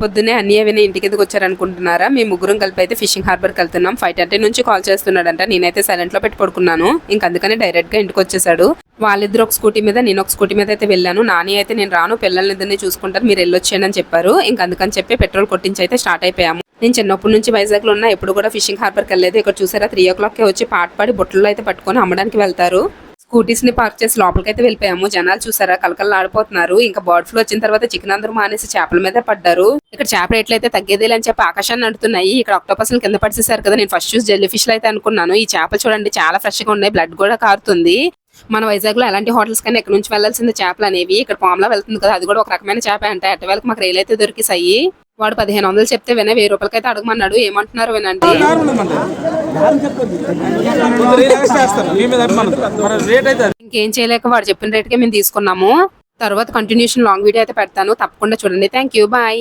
పొద్దునే అన్నయ్య విని ఇంటికి ఎందుకు వచ్చారనుకుంటున్నారా? మీ ముగ్గురం కలిపి అయితే ఫిషింగ్ హార్బర్కి వెళ్తున్నాం ఫైవ్ థర్టీ నుంచి కాల్ చేస్తున్నాడంట. నేనైతే సైలెంట్లో పెట్టి పడుకున్నాను. అందుకని డైరెక్ట్గా ఇంటికి వచ్చేసాడు వాళ్ళిద్దరు ఒక స్కూటీ మీద నేను ఒక స్కూటీ మీద అయితే వెళ్ళాను. నాని అయితే నేను రాను పిల్లల్నిద్దరిని చూసుకుంటారు మీరు వెళ్ళొచ్చేయండి అని చెప్పారు. ఇంక అందుకని చెప్పి పెట్రోల్ కొట్టించి అయితే స్టార్ట్ అయిపోయాము. నేను చిన్నప్పటి నుంచి వైజాగ్లో ఉన్న ఉన్నా ఎప్పుడు కూడా ఫిషింగ్ హార్బర్కి వెళ్ళలేదు. ఇక్కడ చూసారా త్రీ ఓ క్లాక్కి వచ్చి పాట పాడి బుట్టలో అయితే పట్టుకొని అమ్మడానికి వెళ్తారు. స్కూటీస్ని పార్క్ చేసి లోపలికి అయితే వెళ్ళిపోయాము. జనాలు చూసారా? కలకల్లా ఆడిపోతున్నారు ఇంకా బర్డ్ ఫ్లూ వచ్చిన తర్వాత చికెన్ అందరూ మానేసి చేపల మీద పడ్డారు. ఇక్కడ చేప రేట్లు అయితే తగ్గేది అని చెప్పి ఆకాశాన్ని నడుతున్నాయి ఇక్కడ ఆక్టోపస్ కింద పడిసేసారు కదా నేను ఫస్ట్ చూసి జెల్లీ ఫిష్ అయితే అనుకున్నాను. ఈ చేపలు చూడండి చాలా ఫ్రెష్గా ఉన్నాయి బ్లడ్ కూడా కారుతుంది. మన వైజాగ్లో ఎలాంటి హోటల్స్ కానీ ఇక్కడ నుంచి వెళ్ళాల్సిన చేపలు అనేవి? ఇక్కడ పాములా వెళ్తుంది కదా అది కూడా ఒక రకమైన చేప అంటే. అటువేళకి మాకు రైలు అయితే దొరికిసాయి వాడు పదిహేను వందలు చెప్తే విన వెయ్యి రూపాయలకి అయితే అడగమన్నాడు. ఏమంటున్నారు వినండి. ఇంకేం చేయలేక వాడు చెప్పిన రేట్కే మేము తీసుకున్నాము. తర్వాత కంటిన్యూషన్ లాంగ్ వీడియో అయితే పెడతాను. తప్పకుండా చూడండి. Thank you bye